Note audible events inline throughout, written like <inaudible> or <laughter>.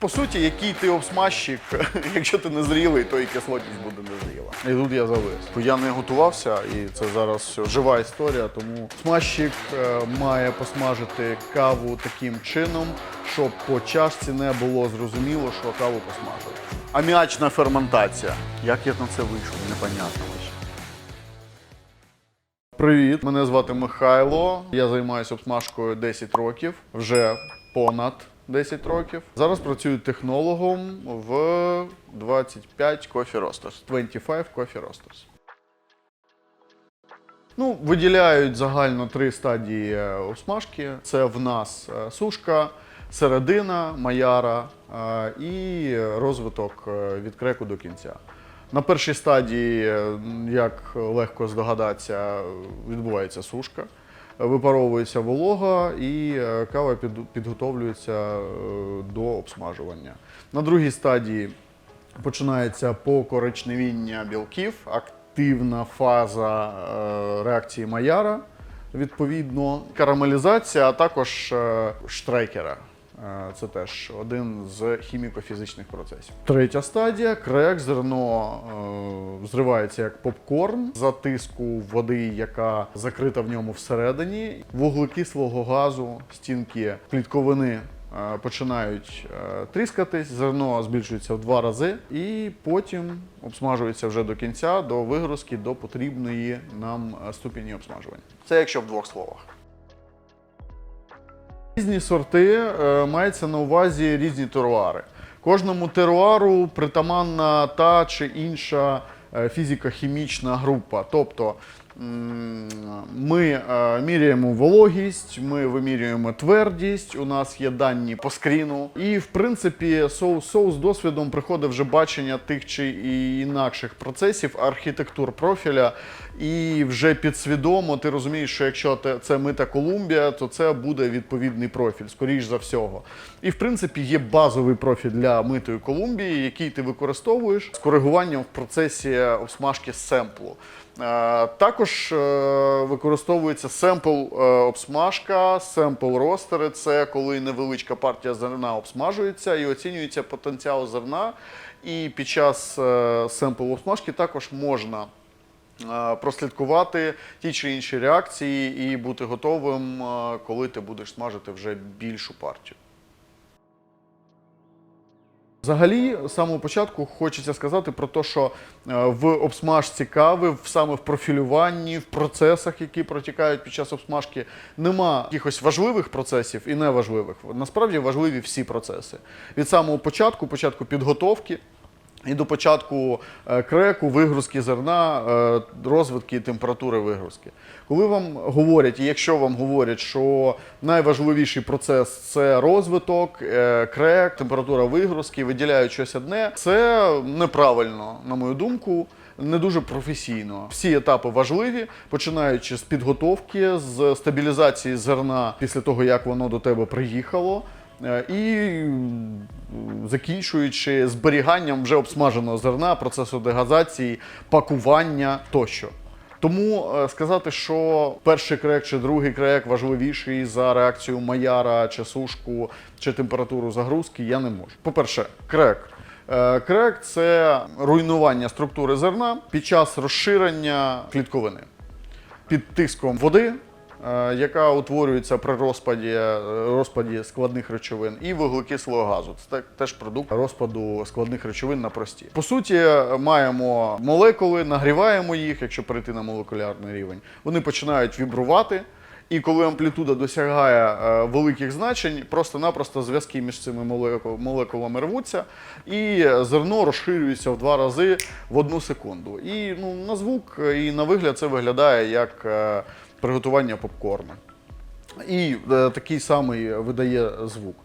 По суті, який ти обсмажчик, <laughs> якщо ти не зрілий, то і кислотність буде незріла. І тут я завис. Я не готувався, і це зараз все жива історія. Тому смажчик е, має посмажити каву таким чином, щоб по чашці не було зрозуміло, що каву посмажили. Аміачна ферментація. Як я на це вийшов, непонятно. Привіт, мене звати Михайло. Я займаюся обсмажкою 10 років, вже понад 10 років. Зараз працюю технологом в 25 Coffee Roasters. 25 Coffee Roasters. Ну, виділяють загально три стадії е, обсмажки. Це в нас е, сушка, середина, маяра е, і розвиток е, від креку до кінця. На першій стадії, е, як легко здогадатися, відбувається сушка, випаровується волога і е, кава підготовлюється е, до обсмажування. На другій стадії починається покоричневіння білків, активна фаза е, реакції Маяра, відповідно, карамелізація, а також штрейкера. Е, Це теж один з хіміко-фізичних процесів. Третя стадія крек, зерно зривається як попкорн за тиску води, яка закрита в ньому всередині. Вуглекислого газу, стінки клітковини е, починають е, тріскатись, зерно збільшується в два рази, і потім обсмажується вже до кінця, до вигрузки, до потрібної нам е, ступені обсмажування. Це якщо в двох словах. Різні сорти мається на увазі різні теруари. Кожному теруару притаманна та чи інша фізико-хімічна група. Тобто ми е, міряємо вологість, ми вимірюємо твердість, у нас є дані по скріну. І в принципі, соус, соус з досвідом приходить вже бачення тих чи інакших процесів, архітектур профіля. І вже підсвідомо ти розумієш, що якщо це мита Колумбія, то це буде відповідний профіль, скоріш за всього. І в принципі є базовий профіль для митої Колумбії, який ти використовуєш з коригуванням в процесі обсмажки семплу. Е, Також е, використовується семпл е, обсмажка, семпл ростери. Це коли невеличка партія зерна обсмажується і оцінюється потенціал зерна. І під час семпл обсмажки також можна прослідкувати ті чи інші реакції і бути готовим, е, коли ти будеш смажити вже більшу партію. Взагалі, з самого початку хочеться сказати про те, що е, в обсмажці кави, саме в профілюванні, в процесах, які протікають під час обсмажки, нема якихось важливих процесів і неважливих. Насправді важливі всі процеси. Від самого початку, початку підготовки. І до початку е, креку, вигрузки зерна, е, розвитки температури вигрузки. Коли вам говорять, і якщо вам говорять, що найважливіший процес це розвиток, е, крек, температура вигрузки, виділяють щось одне, це неправильно, на мою думку. Не дуже професійно. Всі етапи важливі, починаючи з підготовки, з стабілізації зерна після того, як воно до тебе приїхало, і закінчуючи зберіганням вже обсмаженого зерна, процесу дегазації, пакування тощо. Тому е, сказати, що перший крек чи другий крек важливіший за реакцію Маяра чи сушку чи температуру загрузки, я не можу. По-перше, крек. Е, Крек це руйнування структури зерна під час розширення клітковини під тиском води, е, яка утворюється при розпаді, е, розпаді складних речовин, і вуглекислого газу. Це теж продукт розпаду складних речовин на прості. По суті, маємо молекули, нагріваємо їх, якщо перейти на молекулярний рівень. Вони починають вібрувати. І коли амплітуда досягає е, великих значень, просто-напросто зв'язки між цими молеку- молекулами рвуться, і зерно розширюється в два рази в одну секунду. І ну, на звук і на вигляд це виглядає як е, приготування попкорну. І е, такий самий видає звук.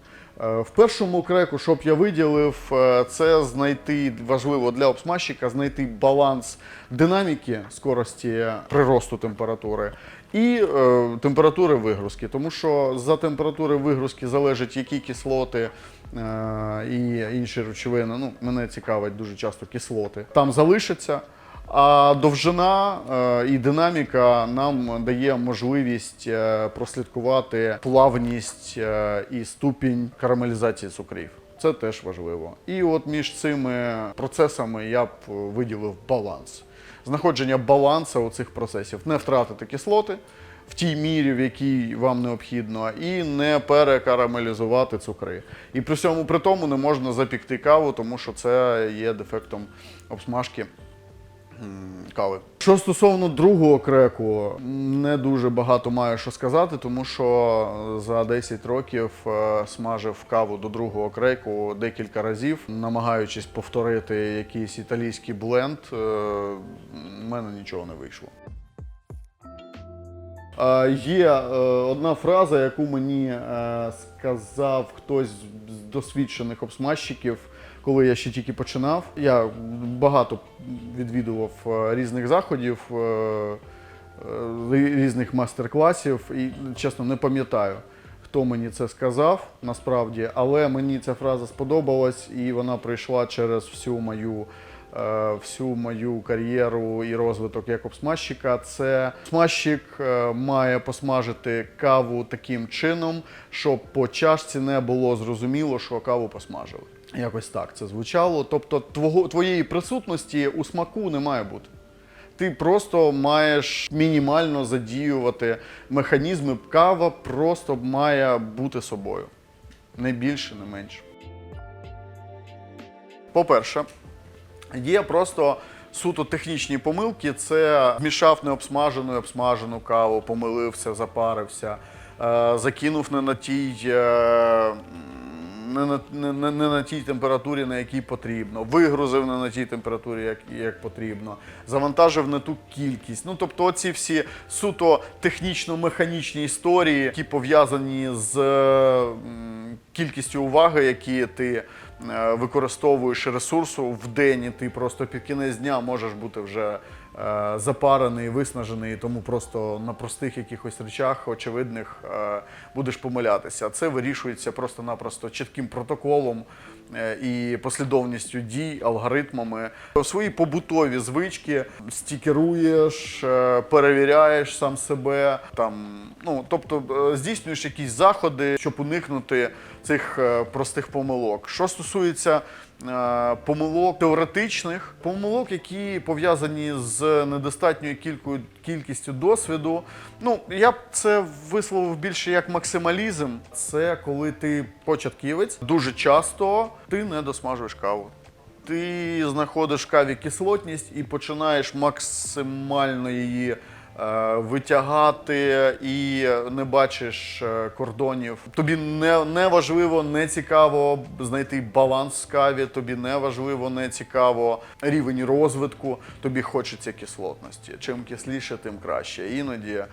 Е, В першому креку, щоб я виділив, е, це знайти важливо для обсмажчика, знайти баланс динаміки скорості приросту температури і е, температури вигрузки. Тому що за температури вигрузки залежить, які кислоти е, і інші речовини. Ну, мене цікавить дуже часто кислоти. Там залишаться. А довжина е, і динаміка нам дає можливість е, прослідкувати плавність е, і ступінь карамелізації цукрів. Це теж важливо. І от між цими процесами я б виділив баланс. Знаходження балансу у цих процесів, не втратити кислоти в тій мірі, в якій вам необхідно, і не перекарамелізувати цукри. І при всьому при тому не можна запікти каву, тому що це є дефектом обсмажки кави. Що стосовно другого креку, не дуже багато маю що сказати, тому що за 10 років е, смажив каву до другого креку декілька разів, намагаючись повторити якийсь італійський бленд, е, в мене нічого не вийшло. Е, Є е, одна фраза, яку мені е, сказав хтось з досвідчених обсмажчиків, коли я ще тільки починав. Я багато відвідував е, різних заходів, е, е, різних майстер-класів і, чесно, не пам'ятаю. Хто мені це сказав насправді, але мені ця фраза сподобалась, і вона прийшла через всю мою всю мою кар'єру і розвиток як обсмажчика. Це смажчик має посмажити каву таким чином, щоб по чашці не було зрозуміло, що каву посмажили. Якось так це звучало. Тобто, твого, твоєї присутності у смаку не має бути. Ти просто маєш мінімально задіювати механізми. Кава просто має бути собою. Не більше, не менше. По-перше, є просто суто технічні помилки. Це змішав необсмажену і обсмажену каву, помилився, запарився, е, закинув не на тій. Не на, не, не, на тій температурі, на якій потрібно, вигрузив не на тій температурі, як, як потрібно, завантажив не ту кількість. Ну тобто, оці всі суто технічно-механічні історії, які пов'язані з е, кількістю уваги, які ти е, використовуєш ресурсу в день, і ти просто під кінець дня можеш бути вже запарений, виснажений, тому просто на простих якихось речах, очевидних, е, будеш помилятися. Це вирішується просто-напросто чітким протоколом е, і послідовністю дій, алгоритмами. Свої побутові звички стікеруєш, е, перевіряєш сам себе, там, ну, тобто е, здійснюєш якісь заходи, щоб уникнути цих е, простих помилок. Що стосується е, помилок теоретичних, помилок, які пов'язані з недостатньою кількою, кількістю досвіду. Ну, я б це висловив більше як максималізм. Це коли ти початківець, дуже часто ти не досмажуєш каву. Ти знаходиш каві кислотність і починаєш максимально її витягати і не бачиш е, кордонів. Тобі не, не важливо, не цікаво знайти баланс в каві, тобі не важливо, не цікаво рівень розвитку, тобі хочеться кислотності. Чим кисліше, тим краще. Іноді, е,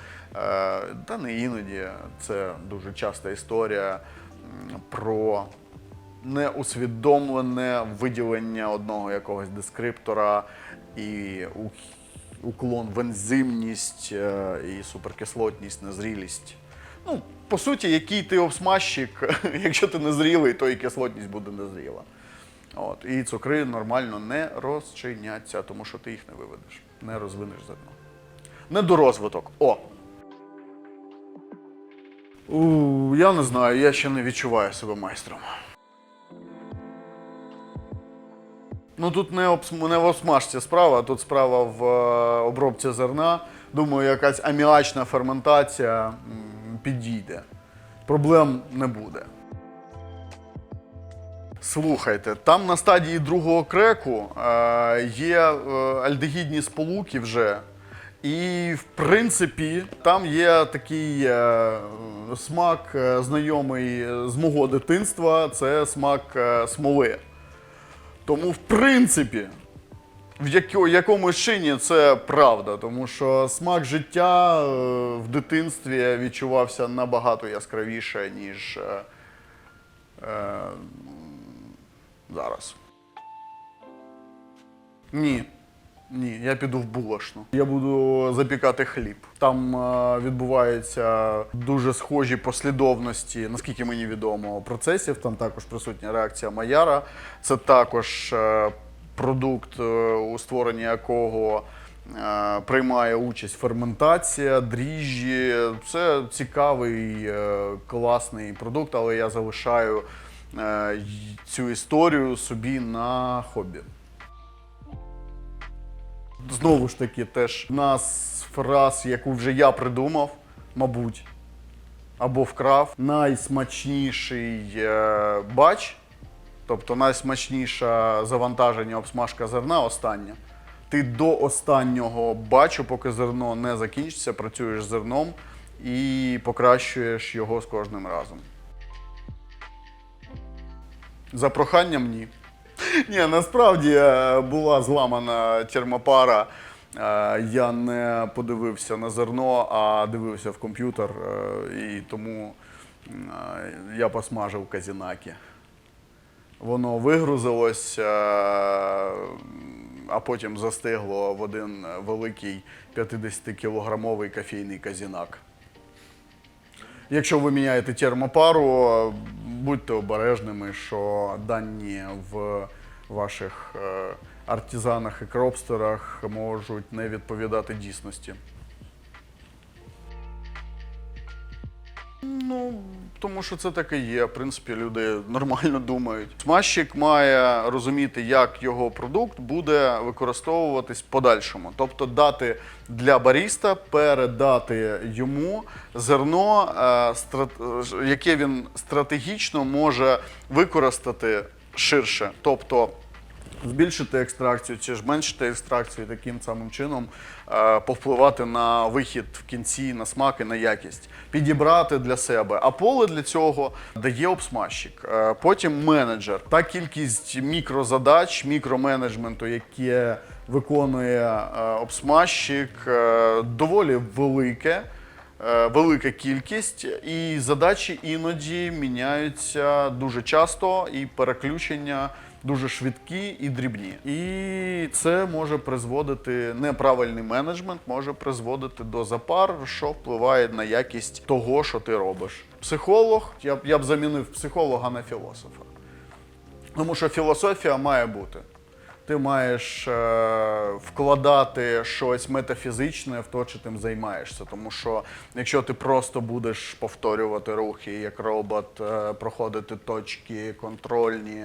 та не іноді, це дуже часта історія про неусвідомлене виділення одного якогось дескриптора і у- уклон в ензимність е, і суперкислотність, незрілість. Ну, по суті, який ти обсмажчик, <laughs> якщо ти незрілий, то і кислотність буде незріла. От. І цукри нормально не розчиняться, тому що ти їх не виведеш, не розвинеш зерно. Недорозвиток. О! У, я не знаю, я ще не відчуваю себе майстром. Ну тут не, обс- не в обсмажці справа, тут справа в е, обробці зерна. Думаю, якась аміачна ферментація підійде. Проблем не буде. Слухайте, там на стадії другого креку е, є е, альдегідні сполуки вже. І в принципі, там є такий е, смак е, знайомий з мого дитинства це смак е, смоли. Тому, в принципі, в яко- якомусь чині це правда, тому що смак життя е, в дитинстві відчувався набагато яскравіше, ніж е, е, зараз. Ні. Ні, я піду в булашну. Я буду запікати хліб. Там е, відбуваються дуже схожі послідовності, наскільки мені відомо, процесів. Там також присутня реакція Маяра. Це також е, продукт, е, у створенні якого е, приймає участь ферментація, дріжджі. Це цікавий, е, класний продукт, але я залишаю е, цю історію собі на хобі. Знову ж таки, теж одна з фраз, яку вже я придумав, мабуть, або вкрав, найсмачніший е, бач, тобто найсмачніше завантаження обсмажка зерна останнє. Ти до останнього бачу, поки зерно не закінчиться, працюєш з зерном і покращуєш його з кожним разом. За проханням ні. <laughs> Ні, насправді е, була зламана термопара. Е, Я не подивився на зерно, а дивився в комп'ютер, е, і тому я посмажив казінаки. Воно вигрузилось, а потім застигло в один великий 50-кілограмовий кофейний казінак. Якщо ви міняєте термопару, будьте обережними, що дані в ваших е, артизанах і кропстерах можуть не відповідати дійсності. Ну, тому що це таке є. В принципі, люди нормально думають. Смазчик має розуміти, як його продукт буде використовуватись подальшому. Тобто дати для баріста, передати йому зерно, е, яке він стратегічно може використати ширше. Тобто збільшити екстракцію чи зменшити екстракцію і таким самим чином е, повпливати на вихід в кінці, на смак і на якість, підібрати для себе. А поле для цього дає обсмажчик. Е, потім менеджер. Та кількість мікрозадач, мікроменеджменту, яке виконує е, обсмажчик, доволі велике. Велика кількість, і задачі іноді міняються дуже часто, і переключення дуже швидкі і дрібні. І це може призводити неправильний менеджмент, може призводити до запар, що впливає на якість того, що ти робиш. Психолог, я б я б замінив психолога на філософа. Тому що філософія має бути. Ти маєш е, вкладати щось метафізичне в те, чи тим займаєшся. Тому що якщо ти просто будеш повторювати рухи як робот, е, проходити точки контрольні,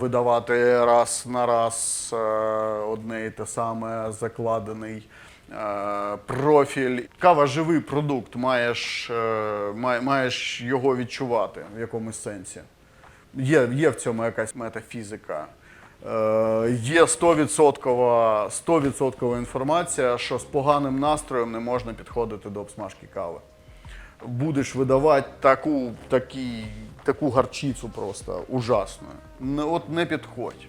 видавати раз на раз е, одне і те саме закладений е, профіль. Кава живий продукт, маєш, е, маєш його відчувати в якомусь сенсі. Є, є в цьому якась метафізика. Е, є 100%, 100% інформація, що з поганим настроєм не можна підходити до обсмажки кави. Будеш видавати таку, такі, таку гарчицю просто ужасну. Не, от не підходь.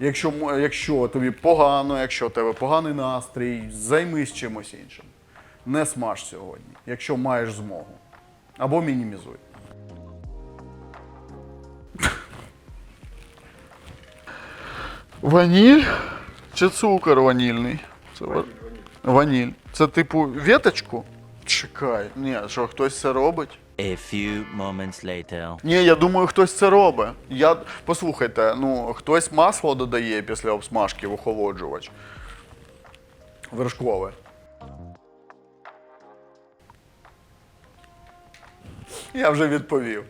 Якщо, якщо тобі погано, якщо у тебе поганий настрій, займись чимось іншим. Не смаж сьогодні, якщо маєш змогу. Або мінімізуй. Ваніль чи цукор ванільний? Це ваніль, ваніль. Це типу віточку? Чекай. Ні, що хтось це робить? A few moments later. Ні, я думаю, хтось це робить. Я... Послухайте, ну хтось масло додає після обсмажки в охолоджувач. Вершкове. Я вже відповів.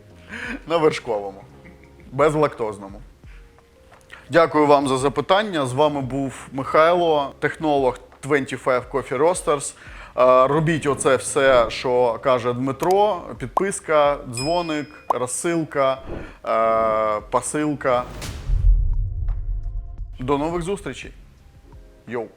На вершковому. Безлактозному. Дякую вам за запитання. З вами був Михайло, технолог 25 Coffee Roasters. Е, Робіть оце все, що каже Дмитро. Підписка, дзвоник, розсилка, е, посилка. До нових зустрічей. Йоу.